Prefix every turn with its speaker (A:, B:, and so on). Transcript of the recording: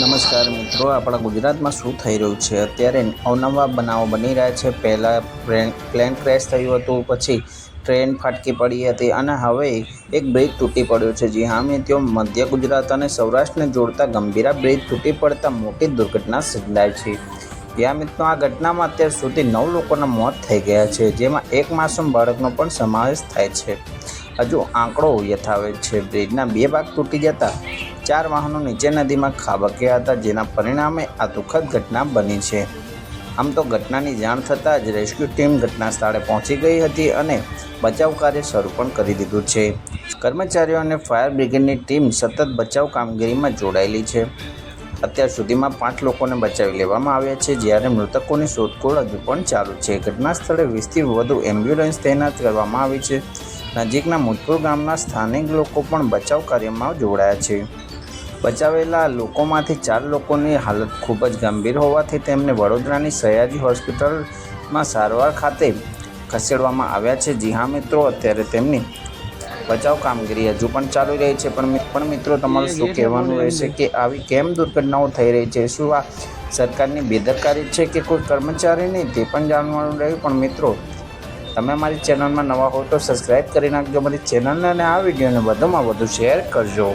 A: નમસ્કાર મિત્રો, આપણા ગુજરાતમાં શું થઈ રહ્યું છે? અત્યારે અવનવા બનાવો બની રહ્યા છે. પહેલાં પ્લેન ક્રેશ થયું હતું, પછી ટ્રેન ફાટકી પડી હતી અને હવે એક બ્રિજ તૂટી પડ્યો છે. જી હા, મિત્રો, મધ્ય ગુજરાત અને સૌરાષ્ટ્રને જોડતા ગંભીરા બ્રિજ તૂટી પડતા મોટી દુર્ઘટના સર્જાઈ છે. યા, મિત્રો, આ ઘટનામાં અત્યાર સુધી નવ લોકોના મોત થઈ ગયા છે, જેમાં એક માસૂમ બાળકનો પણ સમાવેશ થાય છે. હજુ આંકડો યથાવત છે. બ્રિજના બે ભાગ તૂટી જતા ચાર વાહનો નીચે નદીમાં ખાબક્યા હતા, જેના પરિણામે આ દુઃખદ ઘટના બની છે. આમ તો ઘટનાની જાણ થતાં જ રેસ્ક્યુ ટીમ ઘટના સ્થળે પહોંચી ગઈ હતી અને બચાવ કાર્ય શરૂ પણ કરી દીધું છે. કર્મચારીઓ અને ફાયર બ્રિગેડની ટીમ સતત બચાવ કામગીરીમાં જોડાયેલી છે. અત્યાર સુધીમાં પાંચ લોકોને બચાવી લેવામાં આવ્યા છે, જ્યારે મૃતકોની શોધખોળ હજુ પણ ચાલુ છે. ઘટના સ્થળે વીસથી વધુ એમ્બ્યુલન્સ તૈનાત કરવામાં આવી છે. નજીકના મુતપુર ગામના સ્થાનિક લોકો પણ બચાવ કાર્યમાં જોડાયા છે. બચાવેલા લોકોમાંથી ચાર લોકોની હાલત ખૂબ જ ગંભીર હોવાથી તેમને વડોદરાની સયાજી હોસ્પિટલમાં સારવાર ખાતે ખસેડવામાં આવ્યા છે. જી હા મિત્રો અત્યારે તેમની બચાવ કામગીરી હજુ પણ ચાલુ રહી છે. પણ પણ મિત્રો તમારું શું કહેવાનું રહેશે કે આવી કેમ દુર્ઘટનાઓ થઈ રહી છે? શું આ સરકારની બેદરકારી છે કે કોઈ કર્મચારી નહીં? તે પણ જાણવાનું રહ્યું. પણ મિત્રો તમે મારી ચેનલમાં નવા હો તો સબસ્ક્રાઈબ કરી નાખજો. મારી ચેનલને અને આ વિડીયોને વધુમાં વધુ શેર કરજો.